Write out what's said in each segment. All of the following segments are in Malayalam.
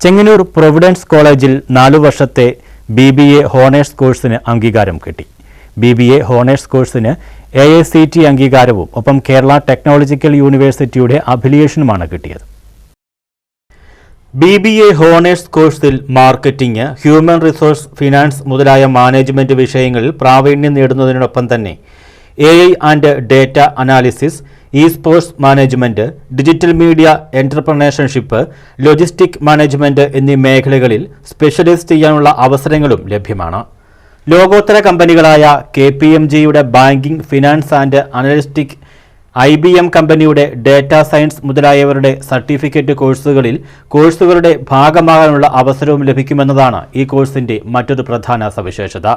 ചെങ്ങന്നൂർ പ്രൊവിഡൻസ് കോളേജിൽ നാലു വർഷത്തെ ബി ബി എ ഹോണേഴ്സ് കോഴ്സിന് അംഗീകാരം കിട്ടി. ബി ബി എ ഹോണേഴ്സ് കോഴ്സിന് എ ഐ സി ടി അംഗീകാരവും ഒപ്പം കേരള ടെക്നോളജിക്കൽ യൂണിവേഴ്സിറ്റിയുടെ അഫിലിയേഷനുമാണ് കിട്ടിയത്. ബി ബി എ ഹോണേഴ്സ് കോഴ്സിൽ മാർക്കറ്റിംഗ് ഹ്യൂമൻ റിസോഴ്സ് ഫിനാൻസ് മുതലായ മാനേജ്മെന്റ് വിഷയങ്ങളിൽ പ്രാവീണ്യം നേടുന്നതിനോടൊപ്പം തന്നെ A I and data analysis E sports management digital media entrepreneurship logistic management എന്നീ മേഖലകളിൽ സ്പെഷ്യലൈസ് ചെയ്യാനുള്ള അവസരങ്ങളും ലഭ്യമാണ്. ലോകോത്തര കമ്പനികളായ കെ പി എം ജിയുടെ banking finance and analytics I B M കമ്പനിയുടെ ഡേറ്റ സയൻസ് മുതലായവരുടെ സർട്ടിഫിക്കറ്റ് കോഴ്സുകളിൽ കോഴ്സുകളുടെ ഭാഗമാകാനുള്ള അവസരവും ലഭിക്കുമെന്നതാണ് ഈ കോഴ്സിന്റെ മറ്റൊരു പ്രധാന സവിശേഷത.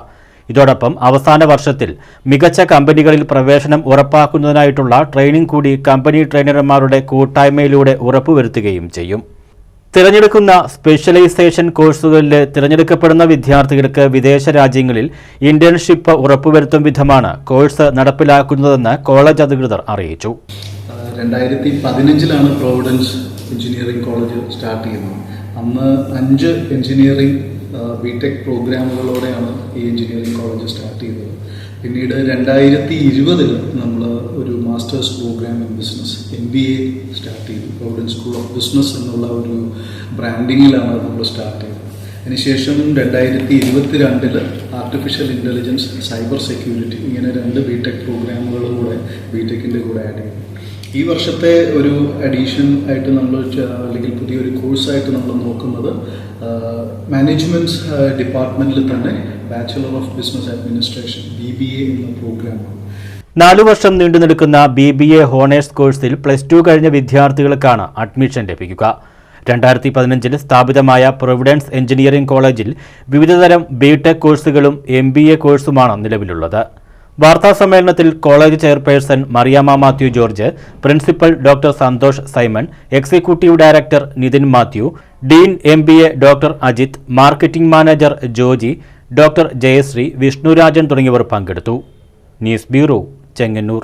ഇതോടൊപ്പം അവസാന വർഷത്തിൽ മികച്ച കമ്പനികളിൽ പ്രവേശനം ഉറപ്പാക്കുന്നതിനായിട്ടുള്ള ട്രെയിനിംഗ് കൂടി കമ്പനി ട്രെയിനർമാരുടെ കൂട്ടായ്മയിലൂടെ ഉറപ്പുവരുത്തുകയും ചെയ്യും. തിരഞ്ഞെടുക്കുന്ന സ്പെഷ്യലൈസേഷൻ കോഴ്സുകളിൽ തിരഞ്ഞെടുക്കപ്പെടുന്ന വിദ്യാർത്ഥികൾക്ക് വിദേശ രാജ്യങ്ങളിൽ ഇന്റേൺഷിപ്പ് ഉറപ്പുവരുത്തും വിധമാണ് കോഴ്സ് നടപ്പിലാക്കുന്നതെന്ന് കോളേജ് അധികൃതർ അറിയിച്ചു. രണ്ടായിരത്തി പതിനഞ്ചിലാണ് പ്രോവിഡൻസ് എഞ്ചിനീയറിംഗ് കോളേജ് സ്റ്റാർട്ട് ചെയ്യുന്നത്. അന്ന് അഞ്ച് എഞ്ചിനീയറിംഗ് ബി ടെക് പ്രോഗ്രാമുകളോടെയാണ് ഈ എഞ്ചിനീയറിംഗ് കോളേജ് സ്റ്റാർട്ട് ചെയ്തത്. പിന്നീട് രണ്ടായിരത്തി ഇരുപതിൽ നമ്മൾ ഒരു masters program in business M B A start ചെയ്തു. പ്രോവിഡൻസ് സ്കൂൾ ഓഫ് ബിസിനസ് എന്നുള്ള ഒരു ബ്രാൻഡിങ്ങിലാണ് നമ്മൾ സ്റ്റാർട്ട് ചെയ്തത്. അതിനുശേഷം രണ്ടായിരത്തി ഇരുപത്തി രണ്ടിൽ ആർട്ടിഫിഷ്യൽ ഇന്റലിജൻസ് സൈബർ സെക്യൂരിറ്റി ഇങ്ങനെ രണ്ട് ബി ടെക് പ്രോഗ്രാമുകളും കൂടെ ബി ടെക്കിന്റെ കൂടെ ആഡ് ചെയ്തു. ഈ വർഷത്തെ ഒരു അഡീഷൻ ആയിട്ട് നമ്മൾ അല്ലെങ്കിൽ പുതിയൊരു കോഴ്സായിട്ട് നമ്മൾ നോക്കുന്നത് മാനേജ്മെന്റ് ഡിപ്പാർട്ട്മെന്റിൽ തന്നെ bachelor of business administration B B A എന്ന പ്രോഗ്രാമാണ് നാലു വർഷം നീണ്ടു നിൽക്കുന്ന ബി ബി എ ഹോണേഴ്സ് കോഴ്സിൽ പ്ലസ് ടു കഴിഞ്ഞ വിദ്യാർത്ഥികൾക്കാണ് അഡ്മിഷൻ ലഭിക്കുക. രണ്ടായിരത്തി പതിനഞ്ചിൽ സ്ഥാപിതമായ പ്രൊവിഡൻസ് എഞ്ചിനീയറിംഗ് കോളേജിൽ വിവിധതരം ബി ടെക് കോഴ്സുകളും എം ബി എ കോഴ്സുമാണ് നിലവിലുള്ളത്. വാർത്താസമ്മേളനത്തിൽ college chairperson Mariyama Mathew George principal doctor Santhosh Simon executive director Nithin Mathew dean M B A doctor Ajith marketing manager Joji doctor Jayasree Vishnurajan തുടങ്ങിയവർ പങ്കെടുത്തു. News bureau Chengannur.